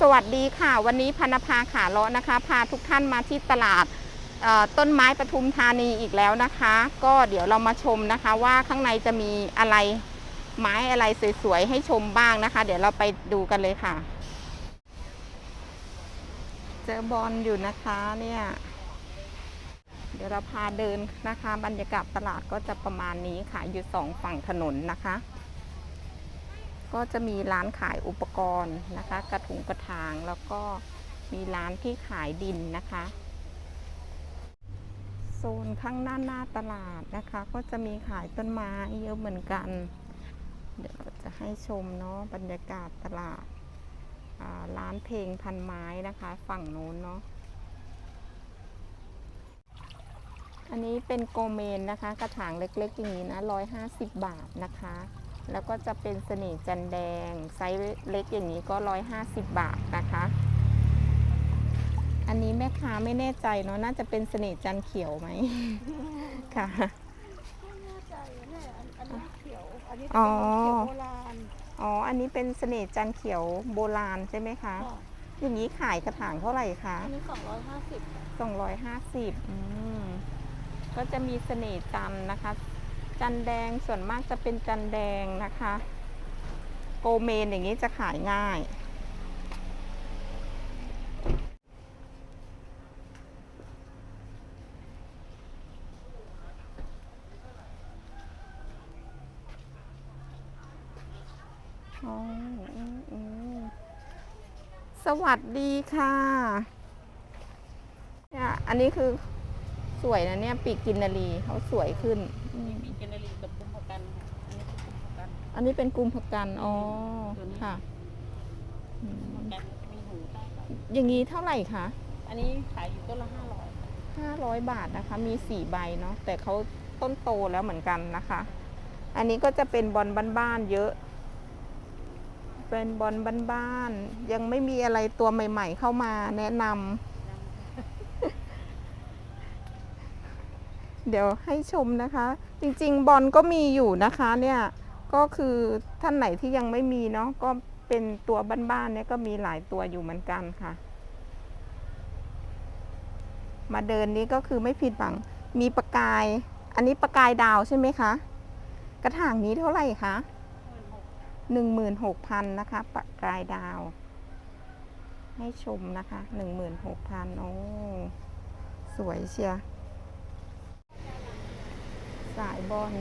สวัสดีค่ะ วันนี้พนภาขาเลาะนะคะ พาทุกท่านมาที่ตลาดต้นไม้ปทุมธานีอีกแล้วนะคะ ก็เดี๋ยวเรามาชมนะคะว่าข้างในจะมีอะไรไม้อะไรสวยๆให้ชมบ้างนะคะ เดี๋ยวเราไปดูกันเลยค่ะ เจอบอลอยู่นะคะเนี่ย เดี๋ยวเราพาเดินนะคะ บรรยากาศตลาดก็จะประมาณนี้ค่ะ อยู่สองฝั่งถนนนะคะ ก็จะมีร้านขายอุปกรณ์นะคะ กระถุงกระถางแล้วก็มีร้านที่ขายดินนะคะ โซนข้างหน้าหน้าตลาดนะคะ ก็จะมีขายต้นไม้เยอะเหมือนกัน เดี๋ยวเราจะให้ชมเนาะบรรยากาศตลาดร้านเพลงพันไม้นะคะ ฝั่งโน้นเนาะอันนี้เป็นโกเมนนะคะ กระถางเล็กๆอย่างนี้นะ 150 บาทนะคะ แล้วก็จะเป็นเสน่ห์จันแดง ไซส์เล็กอย่างนี้ก็ 150 บาทนะคะ อันนี้แม่ค้าไม่แน่ใจเนาะน่าจะเป็นเสน่ห์จันเขียวไหมค่ะไม่แน่ใจแน่อันอันนี้เขียวอันนี้อ๋อเขียวโบราณอ๋อ อันนี้เป็นเสน่ห์จันเขียวโบราณใช่ไหมคะค่ะอย่างนี้ขายกระถางเท่าไหร่คะ อันนี้สองร้อยห้าสิบ250อืมก็จะมีเสน่ห์จันทร์นะคะ จันแดงส่วนมากจะเป็นจันแดงนะคะ โกเมนอย่างนี้จะขายง่าย สวัสดีค่ะเนี่ยอันนี้คือสวยนะเนี่ย ปีกกินนารีเขาสวยขึ้น อืมมีเจเนอรีแบบกุมภกันค่ะอันนี้คือกุมภกันอันนี้เป็นกลุ่มผักกันอ๋อตัวนี้ค่ะอืกุมมภกันมีหูใต้ก่อนอย่างนี้เท่าไหร่คะอันนี้ขายอยู่ต้นละห้าร้อยห้าร้อยบาทนะคะ มีสี่ใบเนาะแต่เขาต้นโตแล้วเหมือนกันนะคะ อันนี้ก็จะเป็นบอลบ้านๆเยอะ เป็นบอลบ้านๆยังไม่มีอะไรตัวใหม่ ๆ เข้ามาแนะนำ เดี๋ยวให้ชมนะคะ จริงๆ บอลก็มีอยู่นะคะเนี่ยก็คือท่านไหนที่ยังไม่มีเนาะก็เป็นตัวบ้านๆเนี่ยก็มีหลายตัวอยู่เหมือนกันค่ะ มาเดินนี้ก็คือไม่ผิดหวังมีประกาย อันนี้ประกายดาวใช่ไหมคะ กระถางนี้เท่าไหร่คะหนึ่งหมื่นหกพันนะคะ ประกายดาว ให้ชมนะคะหนึ่งหมื่นหกพันโอ้สวยเชียร์ สายบอล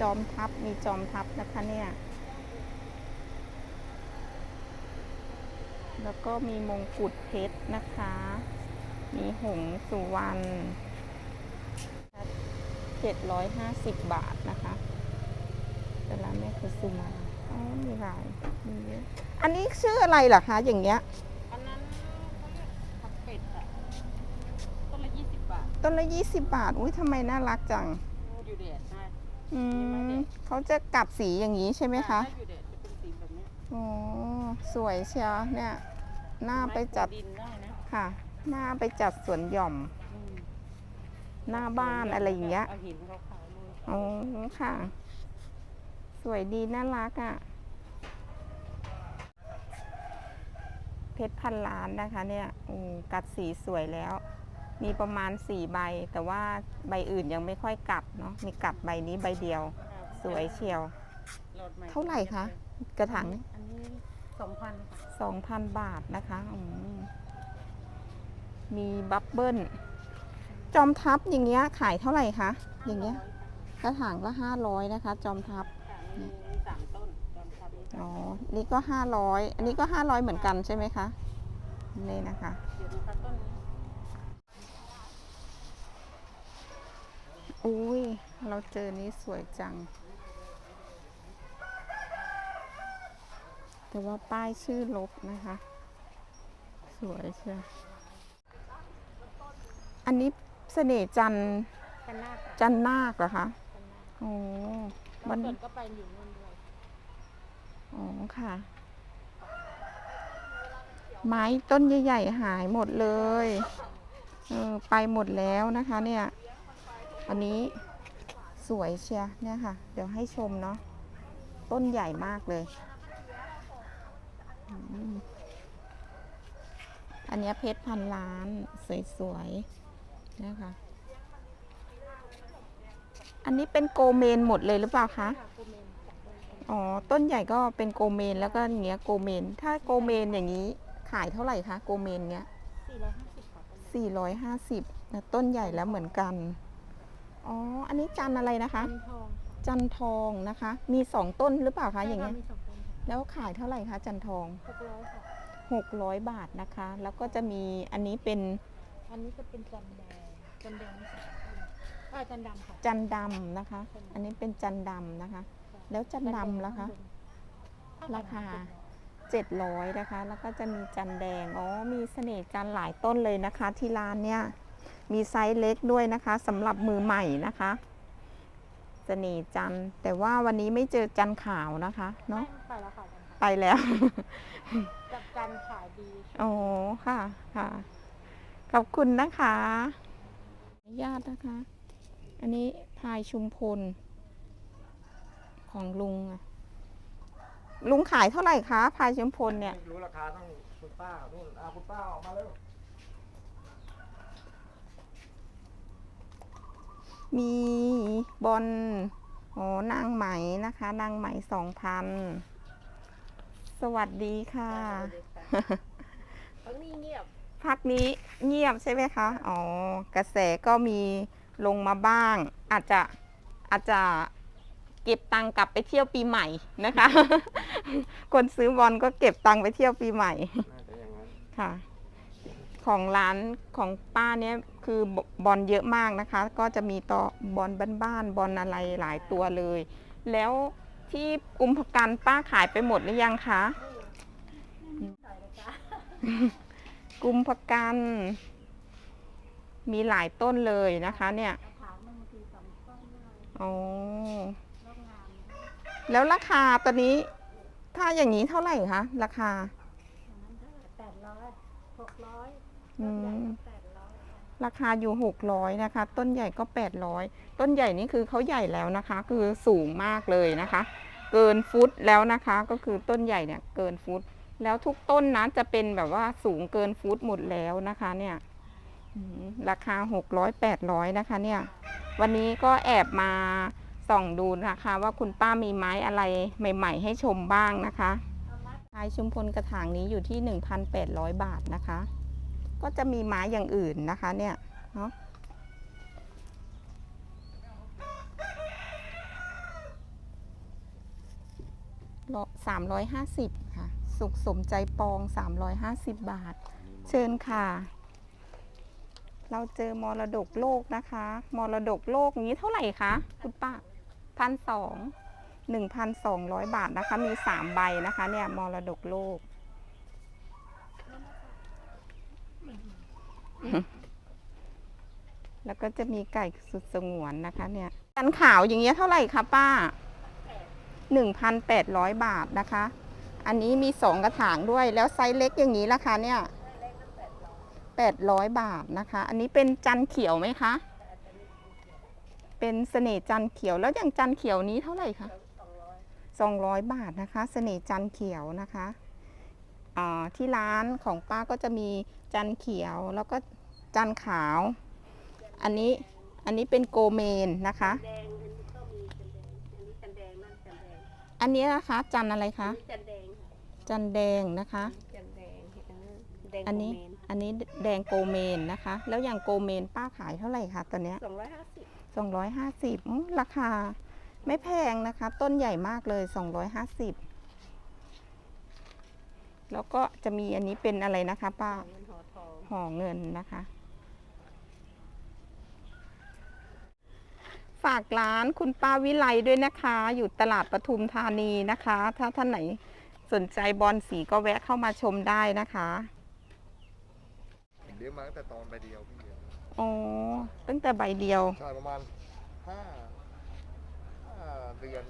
จอมทัพมีจอมทัพนะคะเนี่ย แล้วก็มีมงกุฎเพชรนะคะ มีหงส์สุวรรณเจ็ดร้อยห้าสิบบาทนะคะแต่ละแม่คือสุมาอ๋อมีหลายมีเยอะอันนี้ชื่ออะไรเหรอคะอย่างเงี้ยอันนั้นเขาเรียกผักเป็ดอะต้นละยี่สิบบาท ต้นละยี่สิบบาท อุ้ยทำไมน่ารักจัง อยู่เด็ดใช่อืมเขาจะกลับสีอย่างนี้ใช่ไหมคะถ้าอยู่เด็ดจะเป็นสีแบบเนี้ยอ๋อสวยเชียวเนี่ยหน้าไปจัดไม้ปลูกดินได้นะค่ะ หน้าไปจัดสวนหย่อม อืมหน้าบ้านอะไรอย่างเงี้ยเอาหินขาวๆเลยอ๋อค่ะ สวยดีน่ารักอะ เพชรพันล้านนะคะ เนี่ยอกัดสีสวยแล้ว มีประมาณสี่ใบ แต่ว่าใบอื่นยังไม่ค่อยกัดเนาะมีกัดใบนี้ใบเดียว สวยเชียวโหลดใหม่เท่าไหร่คะ กระถางนี้อันนี้สองพันค่ะสองพันบาทนะคะอืมมีบับเบิ้ลจอมทัพอย่างเงี้ยขายเท่าไหร่คะอย่างเงี้ยกระถางละห้าร้อยนะคะ จอมทัพค่ะมีมีสามต้นจอมทัพมีสามอ๋อ นี่ก็ห้าร้อยอันนี้ก็ห้าร้อยเหมือนกันใช่ไหมคะ นี่นะคะ เดี๋ยวนะคะต้นนี้ อุ้ย เราเจอนี้สวยจัง แต่ว่าป้ายชื่อลบนะคะ สวยเชียวอันนี้เสน่ห์จันทร์กันนาคค่ะจันนาคเหรอคะโอ้บามันงส่วนก็ไปอยู่นู่นด้วยอ๋อค่ะ ไม้ต้นใหญ่ ๆ หายหมดเลย เออ ไปหมดแล้วนะคะเนี่ย อันนี้สวยเชียร์เนี่ยค่ะ เดี๋ยวให้ชมเนาะต้นใหญ่มากเลยอืมอันเนี้ยเพชรพันล้าน สวยๆนะคะอันนี้เป็นโกเมนหมดเลยหรือเปล่าคะค่ะโกเมนอ๋อ ต้นใหญ่ก็เป็นโกเมนแล้วก็อย่างเงี้ยโกเมน ถ้าโกเมนอย่างนี้ขายเท่าไหร่คะโกเมนเนี้ยสี่ร้อยห้าสิบค่ะ450นะต้นใหญ่แล้วเหมือนกัน อ๋อ อันนี้จันอะไรนะคะอันทองจันทองนะคะ มีสองต้นหรือเปล่าคะอย่างเงี้เงี้ยมีสองต้นค่ะแล้วขายเท่าไหร่คะจันทอง หกร้อย600ค่ะบาทนะคะ แล้วก็จะมีอันนี้เป็นอันนี้จะเป็นจันแดงจันแดงนี่สองต้นอ่าจันดำค่ะ จันดำนะคะ อันนี้เป็นจันดำนะคะ แล้วจันดำล่ะคะ ราคา 700นะคะ แล้วก็จะมีจันแดง อ๋อ มีเสน่ห์จันหลายต้นเลยนะคะ ที่ร้านเนี่ย มีไซส์เล็กด้วยนะคะสำหรับมือใหม่นะคะเสน่ห์จันทร์แต่ว่าวันนี้ไม่เจอจันขาวนะคะเนาะไปแล้วค่ะจันค่ะไปแล้วจับจันขายดีอ๋อค่ะค่ะขอบคุณนะคะอนุญาตนะคะ อันนี้พายชุมพล ของลุงอะลุงขายเท่าไหร่คะพายชุมพลเนี่ยไม่รู้ราคาต้องคุณป้าเขานู่นอ่าคุณป้าออกมาเร็ว มีบอลโอ้นางไหมนะคะนางไหมสองพันสวัสดีค่ะทั้งนี้เงียบพักนี้เงียบใช่ไหมคะอ๋อกระแสก็มีลงมาบ้าง อาจจะอาจจะเก็บตังค์กลับไปเที่ยวปีใหม่นะคะ คนซื้อบอลก็เก็บตังค์ไปเที่ยวปีใหม่น่าจะอย่างนั้นค่ะ ของร้านของป้าเนี้ยคือบอลเยอะมากนะคะ ก็จะมีต่อบอลบ้านๆบอลอะไรหลายตัวเลย แล้วที่กุมภกันป้าขายไปหมดหรือยังคะกุมภกัน มีหลายต้นเลยนะคะเนี่ยถามมันบางทีสองต้นเลยอ๋อร่องงามแล้วราคาตอนนี้ ถ้าอย่างนี้เท่าไหร่คะราคาแปดร้อยหกร้อย ราคาอยู่ 600 นะคะ ต้นใหญ่ก็ 800 ต้นใหญ่นี่คือเขาใหญ่แล้วนะคะ คือสูงมากเลยนะคะ เกินฟุตแล้วนะคะก็คือต้นใหญ่เนี่ยเกินฟุต แล้วทุกต้นนะจะเป็นแบบว่าสูงเกินฟุตหมดแล้วนะคะเนี่ยอืมราคา 600 800 นะคะเนี่ย วันนี้ก็แอบมาส่องดูนะคะว่าคุณป้ามีไม้อะไรใหม่ ๆ ให้ชมบ้างนะคะชายชุมพลกระถางนี้อยู่ที่ 1,800 บาทนะคะ ก็จะมีไม้อย่างอื่นนะคะเนี่ยเนาะสามร้อยห้าสิบค่ะ สุขสมใจปองสามร้อยห้าสิบบาท เชิญค่ะ เราเจอมรดกโลกนะคะ มรดกโลกนี้เท่าไหร่คะคุณป้าพันสองหนึ่งพันสองร้อยบาทนะคะ มีสามใบนะคะ เนี่ยมรดกโลก แล้วก็จะมีไก่สุดสงวนนะคะ เนี่ยกันขาวอย่างเงี้ยเท่าไหร่คะป้า1,800บาทนะคะ อันนี้มีสองกระถางด้วย แล้วไซส์เล็กอย่างนี้ราคาเนี่ย800บาทนะคะ อันนี้เป็นจันเขียวไหมคะ เป็นเสน่จันเขียว แล้วอย่างจันเขียวนี้เท่าไหร่คะ200บาทนะคะ เสน่จันเขียวนะคะอ่าที่ร้านของป้าก็จะมีจันเขียวแล้วก็ จันขาว อันนี้อันนี้เป็นโกเมนนะคะแดงอันนี้ก็มีจันแดงอันนี้จันแดงนั่นจันแดงอันนี้นะคะจันอะไรคะอันนี้จันแดงค่ะจันแดงนะคะจันแดงแดงอันนี้โกเมนอันนี้แดงโกเมนนะคะ แล้วอย่างโกเมนป้าขายเท่าไหร่คะตอนเนี้ยสองร้อยห้าสิบสองร้อยห้าสิบราคาไม่แพงนะคะ ต้นใหญ่มากเลยสองร้อยห้าสิบแล้วก็จะมีอันนี้เป็นอะไรนะคะ ป้าเงินหอทองห่อเงินนะคะ ฝากร้านคุณป้าวิไลด้วยนะคะ อยู่ตลาดปทุมธานีนะคะ ถ้าท่านไหนสนใจบอลสีก็แวะเข้ามาชมได้นะคะผมเลี้ยงมาตั้งแต่ตอนใบเดียวพี่เดียวอ๋อตั้งแต่ใบเดียวใช่ประมาณห้าห้าเดือน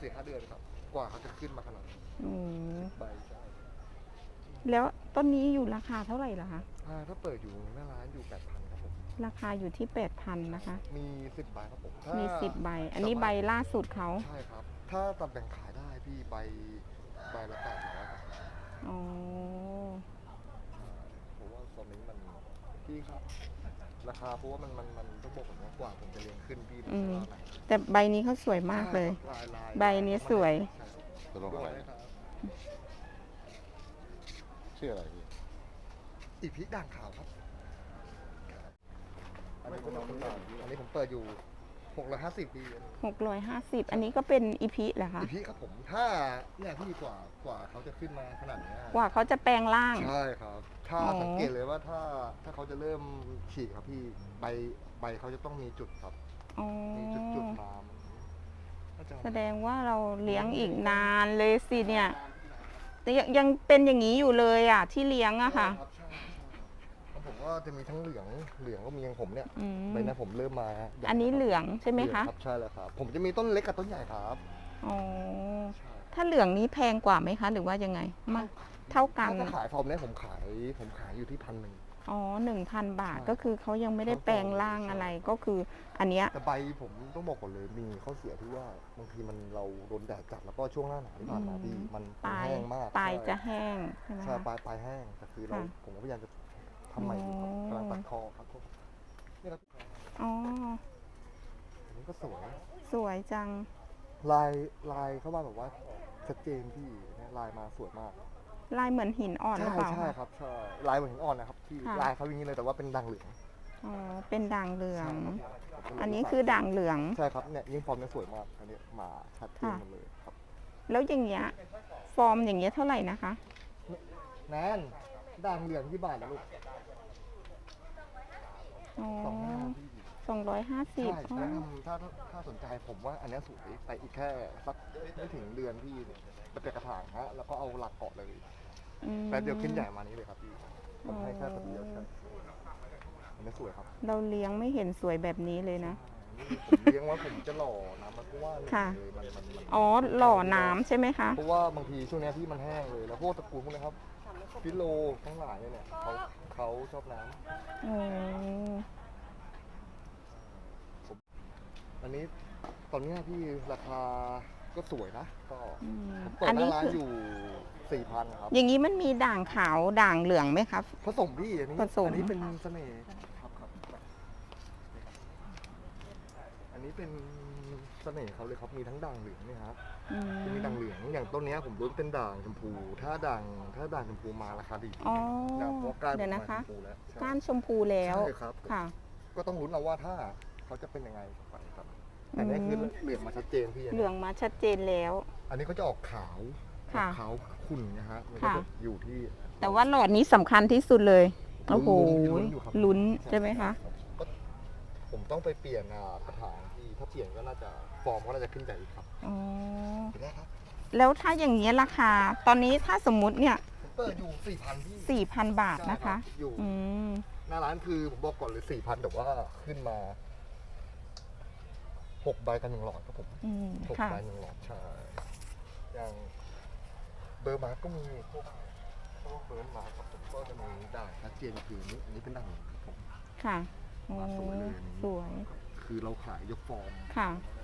สี่ห้าเดือนครับ กว่าเขาจะขึ้นมาขนาดนี้อืมใบใช่แล้วต้นนี้อยู่ราคาเท่าไหร่ล่ะคะอ่าถ้าเปิดอยู่หน้าร้านอยู่แปดพันค รับผมราคาอยู่ที่แปดพันนะคะ มีสิบใบครับผมถ้ามีสิบใบ อันนี้ใบล่าสุดเขาใช่ครับ ถ้าตัดแบ่งขายได้พี่ใบใบละแปดร้อยครับอ๋อผมว่าครับ ราคาเพราะว่ามันมันมันต้องบอกผมว่ากว่าผมจะเลี้ยงขึ้นพี่อืมว่าไหนแต่ใบนี้เขาสวยมากเลย ลายลายใบนี้สวย ใช่ครับตกลงอะไรด้วยครับชื่ออะไรพี่อีพีด่างขาวครับครับ อันนี้ผมเอาขึ้นมาอันนี้ผมเปิดอยู่หกร้อยห้าสิบปี650อันนี้ก็เป็นอีพีเหรอคะ อีพีครับผม ถ้าเนี่ยพี่กว่ากว่าเขาจะขึ้นมาขนาดเนี้ยกว่าเขาจะแปลงร่าง ใช่ครับ ถ้าอ๋อ สังเกตเลยว่าถ้าถ้าเขาจะเริ่มฉีกครับพี่ใบใบเขาจะต้องมีจุดครับ อ๋อมีจุดจุดๆมามันน่าจะแสดงว่าเราเลี้ยงอีกนานเลยสิเนี่ยแต่ยังยังเป็นอย่างนี้อยู่เลยอะ ที่เลี้ยงอะค่ะใช่รับใช่ใช่แล้วผม ก็จะมีทั้งเหลืองเหลืองก็มีอย่างผมเนี่ยอืมใบหน้าผมเริ่มมาฮะอันนี้เหลืองใช่ไหมคะเหลืองรับใช่แล้วครับ ผมจะมีต้นเล็กกับต้นใหญ่ครับอ๋อ ใช่ถ้าเหลืองนี้แพงกว่าไหมคะ หรือว่ายังไงมาเท่ากัน ถ้าขายฟอร์มเนี้ยผมขายผมขายอยู่ที่พันหนึ่ง อ๋อหนึ่งพันบาทใช่ก็คือเขายังไม่ได้แปลงร่างอะไรก็คืออันเนี้ย แต่ใบผมต้องบอกก่อนเลยมีข้อเสียที่ว่าบางทีมันเราโดนแดดจัดแล้วก็ช่วงหน้าหนาวที่ผ่านมาอืม พี่มันปลายแห้งมากปลายใช่จะแห้งใช่ไหมใช่คะ ปลายปลายแห้งแต่คือเราค่ะ ผมก็พยายามจะ ทำใหม่อยู่ครับอ๋อกำลังตัดคอครับผมนี่ครับอ๋อ อันนี้ก็สวย สวยจัง ลายลายเข้ามาแบบว่าชัดเจนพี่เนี่ยลายมาสวยมากลายเหมือนหินอ่อนหรือใช่เปล่าใช่คะ ครับใช่ลายเหมือนหินอ่อนนะครับพี่ค่ะ ลายเขาอย่างนี้เลยแต่ว่าเป็นด่างเหลืองอ๋อ เป็นด่างเหลืองใช่ครับอันนี้คือด่างเหลือง ใช่ครับเนี่ยยิ่งฟอร์มเนี่ยสวยมากอันนี้มาชัดเจนค่ะ หมดเลยครับ แล้วอย่างเงี้ย ฟอร์มอย่างเงี้ยเท่าไหร่นะคะ แนนด่างเหลืองที่บ้านนะลูก อ๋อสองห้าพี่สองร้อยห้าสิบใช่แนะนำถ้าถ้าสนใจผมว่าอันเนี้ยสวยไปอีกแค่สักไม่ถึงเดือนพี่เนี่ยไปเป็นกระถางฮะแล้วก็เอาหลักเกาะเลยแป๊บเดียวขึ้นใหญ่มานี้เลยครับพี่ผมให้แค่แป๊บเดียวใช่อันนี้สวยครับเราเลี้ยงไม่เห็นสวยแบบนี้เลยนะ ผมเลี้ยงว่าผมจะหล่อนะมันเพราะว่าหนึ่งค่ะ เลยมันมันมัน อ๋อหล่อน้ำใช่ไหมคะ เพราะว่าบางทีช่วงเนี้ยที่มันแห้งเลยแล้วพวกตระกูลพวกนี้ครับ ฟิโลทั้งหลายเนี่ยเขาเขาชอบน้ำอ๋ออันนี้ตอนเนี้ยพี่ราคาก็สวยนะ ก็อืมผมเปิดอันหนี้น้าร้านคือ อยู่สี่พันครับ อย่างนี้มันมีด่างขาวด่างเหลืองไหมครับ ผสมพี่อันนี้ผสม อันี้เป็นเสน่ห์ครับครับ อันนี้เป็น เสน่ห์เขาเลยครับมีทั้งด่างเหลืองเนี่ยครับอืมจะมีด่างเหลืองอย่างต้นเนี้ยผมรู้เป็นด่างชมพู ถ้าด่างถ้าด่างชมพูมาราคาดีอ๋อ ด่างเพราะก้านเดี๋ยวผมนะคะมาชมพูแล้วใช่ก้านชมพูแล้วใช่ครับ ค่ะ ก็ต้องลุ้นเอาว่าถ้าเขาจะเป็นยังไงไปครับอันนี้คือเหลืองมาชัดเจนพี่เหลืองมาชัดเจนแล้ว อันนี้ก็จะออกขาวค่ะออกขาวขุ่นนะฮะมันก็ค่ะ จะอยู่ที่ แต่ว่าหลอดนี้สำคัญที่สุดเลย โอ้โหลุ้นอยู่ครับ ลุ้นใช่ไหมคะ ก็ผมต้องไปเปลี่ยนอ่ากระถางที่ถ้าเปลี่ยนก็น่าจะ ฟอร์มก็น่าจะขึ้นใหญ่อีกครับอ๋อเห็นไหมครับแล้วถ้าอย่างเงี้ยราคา ตอนนี้ถ้าสมมุติเนี่ยผมเปิดอยู่สี่พันพี่4,000บาทนะคะใช่รับอยู่อืม หน้าร้านคือผมบอกก่อนเลยสี่พันแต่ว่าขึ้นมาหกใบกันหนึ่งหลอดครับผมอืม หกค่ะ ใบหนึ่งหลอดใช่อย่างเบอร์มาร์กก็มีพวกพวกเบิร์นมาร์กครับผมก็จะมีด่างชัดเจนคืออันนี้อันนี้เป็นด่างครับผม ค่ะโอ้สวยเลยอันนี้สวย คือเราขายยกฟอร์ม ค่ะโ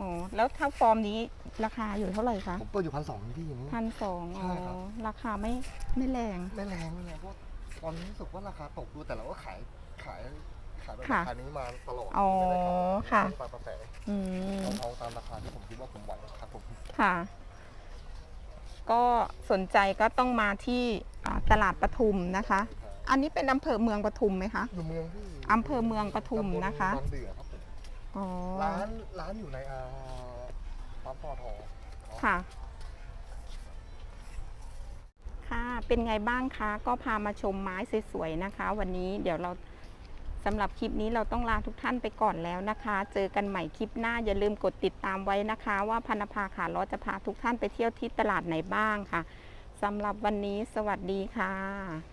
อ้แล้วถ้าฟอร์มนี้ราคาอยู่เท่าไหร่คะผมเปิดอยู่พันสองพี่อย่างนี้ พันสองใช่อ๋อครับ ราคาไม่ไม่แรง ไม่แรงไม่แรงเพราะตอนนี้รู้สึกว่าราคาตกดูแต่เราก็ขายขายขายแบบค่ะราคานี้มาตลอดอ๋อไม่ได้ขายค่ะ ตามกระแสอืม เอาเอาตามราคาที่ผมคิดว่าผมไหวครับผม ค่ะ ก็สนใจก็ต้องมาที่อ่าตลาดปทุมนะคะ อันนี้เป็นอำเภอเมืองปทุมไหมคะ อยู่เมืองที่อำเภอเมืองปทุมนะคะ ตำบลบางเดือครับผม อ๋อร้านร้านอยู่ในอ่าปั๊มปอทค่ะ ค่ะ เป็นไงบ้างคะ ก็พามาชมไม้สวยๆนะคะ วันนี้เดี๋ยวเราสำหรับคลิปนี้เราต้องลาทุกท่านไปก่อนแล้วนะคะ เจอกันใหม่คลิปหน้าอย่าลืมกดติดตามไว้นะคะ ว่าพันภาขาล้อจะพาทุกท่านไปเที่ยวที่ตลาดไหนบ้างค่ะสำหรับวันนี้สวัสดีค่ะ